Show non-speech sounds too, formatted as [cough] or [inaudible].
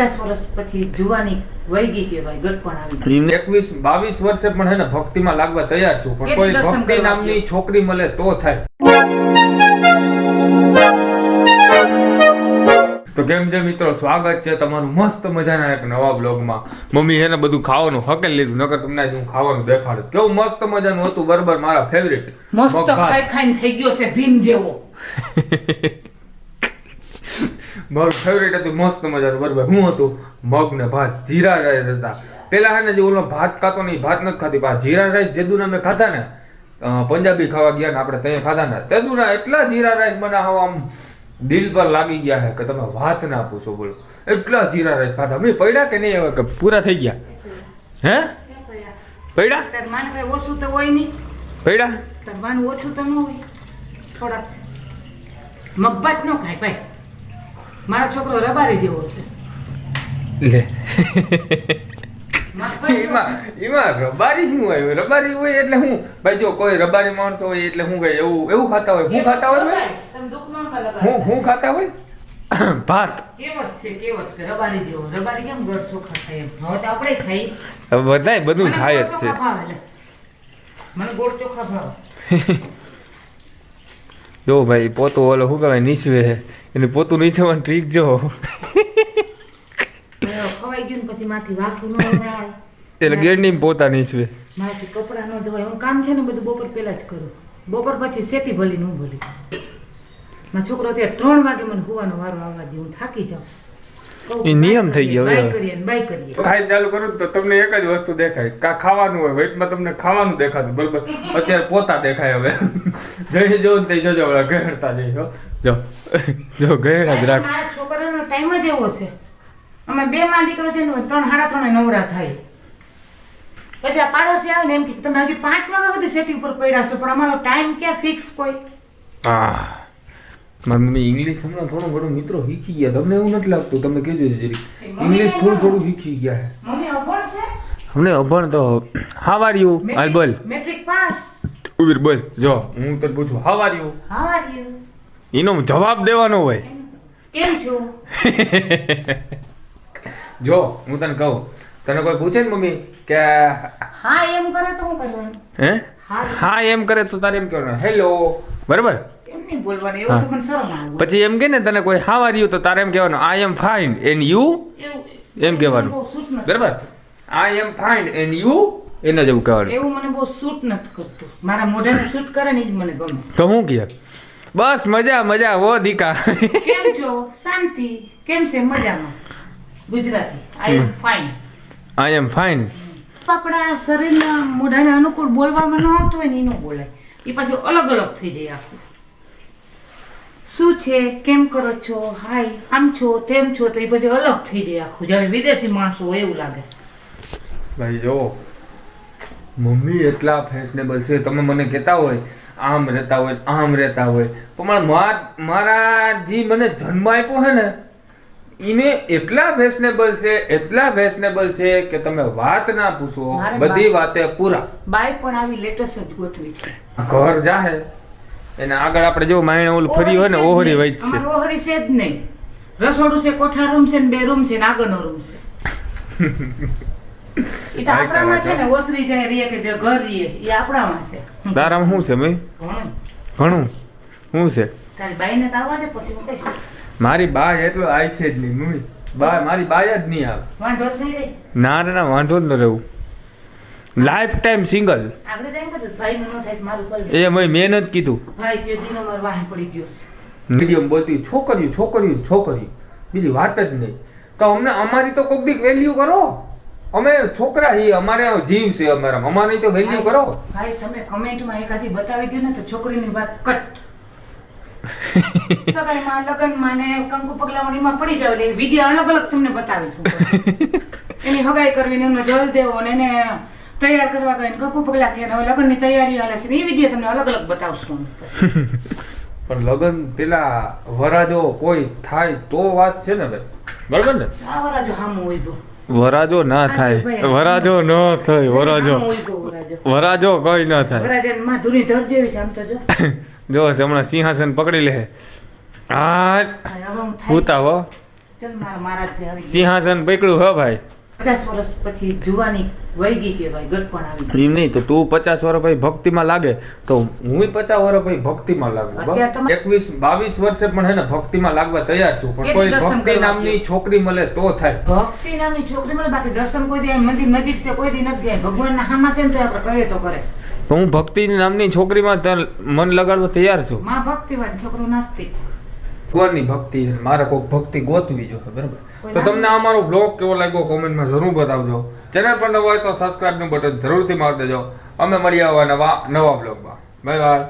પચાસ વર્ષ પછી જુવાની વહી ગઈ કહેવાય ગટપણ આવી એકવીસ બાવીસ વર્ષે પણ હે ને ભક્તિમાં લાગવા તૈયાર છું. પણ કોઈ ભક્તિ નામની છોકરી મળે તો થાય. તો કેમ છે મિત્રો? સ્વાગત છે તમારું મસ્ત મજાના એક નવા બ્લોગમાં મમ્મી એને બધું ખાવાનું હકેલ લીધું નકર તમને હું ખાવાનું દેખાડું કેવું મસ્ત મજાનું હતું બરોબર મારા ફેવરિટ મસ્ત ખાઈ ખાઈને થઈ ગયો છે ભીમ જેવો. [laughs] મારું ફેવરેટ હતું મસ્ત મજાનું. બરોબર હું હતું? મગ ને ભાત જીરા રાઈસ હતા. પેલા હે ને જે ઓલો ભાત ખાતો નહીં ભાત નથી ખાતી. ભાત જીરા રાઈસ જેદુના મેં ખાધા ને પંજાબી ખાવા ગયા ને આપણે ત્યાં ખાધા ને તેદુના એટલા જીરા રાઈસ બનાવવા આમ દિલ પર લાગી ગયા હે કે તમે વાત ના પૂછો બોલો. એટલા જીરા રાઈસ ખાધા. મેં પડ્યા કે નહીં હવે? કે પૂરા થઈ ગયા? હે? પડ્યા? માને ઓછું તો હોય નહીં. પડ્યા? ઓછું તો ન હોય. થોડાક. મગભાત ન ખાય ભાઈ. મારો છોકરો રબારી જેવો છે. લે. એમાં એમાં રબારી શું હોય? રબારી હોય એટલે હું ભાઈ જો કોઈ રબારી માણસો હોય એટલે હું કઈ એવું એવું ખાતા હોય? હું ખાતા હોય. હું હું ખાતા હોય? [coughs] ભાત. કેવત કે રબારી જેવો. રબારી કેમ ઘર ચોખા ખાય એમ? હવે તો આપણે ખાઈ. બધાય બધું મને ખાય જ છે. મને ગોળ ચોખા ભાવે. [laughs] જો ભાઈ પોતું ઓલો શું કહેવાય નીચવે એને પોતું નીચવાનું ટ્રીક જો. ખવાઈ ગયું ને પછી માથી વાસું ન વળાય. એટલે ગેરની પોતા નીચવે મારાથી કપડાં ન ધોવાય. હું કામ છે ને બધું બપોર પહેલા જ કરું. બપોર પછી સેતી ભલી ન ભલી. મારો છોકરો અત્યારે ત્રણ વાગે મને હોવાનો વારો આવવા દે. હું થાકી જાઉં. એ નિયમ થઈ ગયો ખાઈ ચાલુ કરું તો તમને એક જ વસ્તુ દેખાય. કા ખાવાનું હોય વેટમાં તમને ખાવાનું દેખાતું બરોબર? અત્યારે પોતા દેખાય હવે. [laughs] જઈ જો ને તઈ જોજો વળા ગહેડતા જઈ. જો. જો ગહેડા જ રાખ. છોકરાનો ટાઈમ જ એવો છે. અમે બે માં દીકરો છે ને ત્રણ સાડા ત્રણે નવરા થાય. પછી આ પાડોશી આવે ને એમ કે તમે હજી પાંચ વાગ્યા સુધી સેટી ઉપર પડ્યા છો પણ અમારો ટાઈમ ક્યાં ફિક્સ કોઈ? હા. મારી મમ્મી ઇંગ્લિશ હમણાં થોડું ઘણું મિત્રો શીખી ગયા. તમને એવું નથી લાગતું? તમે કહેજો જરી ઇંગ્લિશ થોડું થોડું શીખી ગયા મમ્મી અભણ છે? અમને અભણ તો હાવ આર યુ હાલ બોલ. મેટ્રિક પાસ ઉવીર બોલ. જો. હું તને પૂછું how are you how are you એનો જવાબ દેવાનો હોય. કેમ છો? [laughs] જો હું તને કહું. તને કોઈ પૂછે ને મમ્મી કે હા એમ કરે તો હું કરવાનું હે? હા. હા એમ કરે તો તારે એમ કહેવાનું. હેલો બરાબર? નહીં બોલવાનું એવું તો મને શરમ આવે. પછી એમ કે ને તને કોઈ હા આર તો તારે એમ કહેવાનું I am fine and you એમ કહેવાનું. બરાબર? I am fine and you એના જેવું કહેવાનું. એવું મને બહુ સૂટ નથી કરતું. મારા મોઢાને સૂટ કરે ને જ મને ગમે. તો હું કે? બસ મજા મજા વો દીકા. કેમ છો? શાંતિ? કેમ છે મજામાં? Gujarati. I am fine I am fine આપણા શરીરના મોઢાને અનુકૂળ બોલવામાં ન આવતું હોય ને એનું બોલાય. એ પાછું અલગ અલગ થઈ જાય આખું. શું છે? કેમ કરો છો? હાય આમ છો તેમ છો તો એ પછી અલગ થઈ જાય આખું. જ્યારે વિદેશી માણસો હોય એવું લાગે. ભાઈ જો મમ્મી એટલા ફેશનેબલ છે. તમે મને કહેતા હોય આમ રહેતા હોય આમ રહેતા હોય. પણ મારા જે મને જન્મ આપ્યો છે ને એને એટલા ફેશનેબલ છે એટલા ફેશનેબલ છે કે તમે વાત ના પૂછો. બધી વાતે પૂરા. બાઈક પણ આવી લેટેસ્ટ જ ગોઠવી છે. ઘર જાહે. એને આગળ આપણે જો માયણે ઓલું ફરી હોય ને ઓહરી વૈદ છે ઓહરી છે જ નહીં. રસોડું છે કોઠા રૂમ છે ને બે રૂમ છે ને આગળનો રૂમ છે. એ તો [laughs] આપણામાં છે ને ઓસરી જાય રીએ કે જે ઘર રીએ એ આપણામાં છે. તારામાં શું છે ભાઈ? ઘણું. શું છે? તારી બાઈને તો આવવા દે પછી હું કહીશ. મારી બા એટલો આય છે જ નહીં બા મારી બા જ નહીં આવે. વાંધો જ નહીં ના ના વાંધો જ ન રહેવું. લાઈફ ટાઈમ સિંગલ એ મેં મહેનત કીધું. ભાઈ બે દિનો મારો વાહે પડી ગયો મીડિયમ બોલતી છોકરીઓ છોકરીઓ છોકરી. બીજી વાત જ નહીં. તો અમને અમારી તો કોક દીક વેલ્યુ કરો. અમે છોકરા છીએ અમારે જીવ છે અમારા અમારી તો વેલ્યુ કરો. ભાઈ તમે કમેન્ટમાં એકાદી બતાવી દો ને તો છોકરીની વાત કટ. [laughs] સગાઈમાં લગ્નમાં ને કંકુ પગલાવણીમાં પડી જાવ એટલે વીડિયો અલગ અલગ તમને બતાવીશું. [laughs] એની હગાઈ કરવી ને એમને જલ દેવો ને એને તૈયાર કરવા ગઈ ને કંકુ પગલા થયા હવે લગ્નની તૈયારી હાલે છે એ વિધિ તમને અલગ અલગ બતાવશું [laughs] પણ લગ્ન પેલા વરાજો કોઈ થાય તો વાત છે ને ભાઈ. બરાબર ને? આ વરાજો હામું ઊભો. વરાજો ના થાય. વરાજો ન થાય વરાજો. વરાજો. કોઈ ન થાય. માધુરી ધર જેવી છે આમ તો જો. [laughs] જો હમણાં સિંહાસન પકડી લે. હા હા. સિંહાસન પકડ્યું હ ભાઈ. પચાસ વર્ષ પછી જુવાની વહી કહેવાય ગટપણ આવી એમ નહીં તો તું પચાસ વર્ષ પછી ભક્તિમાં લાગે તો હું પચાસ વર્ષ પછી ભક્તિમાં લાગુ એકવીસ બાવીસ વર્ષે પણ હે ને ભક્તિમાં લાગવા તૈયાર છું પણ કોઈ ભક્તિ નામની છોકરી મળે તો થાય. ભક્તિ નામની છોકરી મળે બાકી દર્શન કોઈ દી મંદિર નજીક છે કોઈ દી નથી ગયા. ભગવાનના હામાં છે ને તો આપણે કહીએ તો કરે. હું ભક્તિ નામની છોકરીમાં મન લગાડવા તૈયાર છું. માં ભક્તિવાન છોકરો નાસ્તિક. ભગવાનની ભક્તિ મારે કોઈ ભક્તિ ગોતવી જોઈએ બરાબર? તો તમને આ મારો બ્લોગ કેવો લાગ્યો? કોમેન્ટમાં જરૂર બતાવજો. ચેનલ પર નવા હોય તો સબસ્ક્રાઇબનું બટન જરૂરથી મારી દેજો. અમે મળી આવવા નવા નવા બ્લોગમાં બાય બાય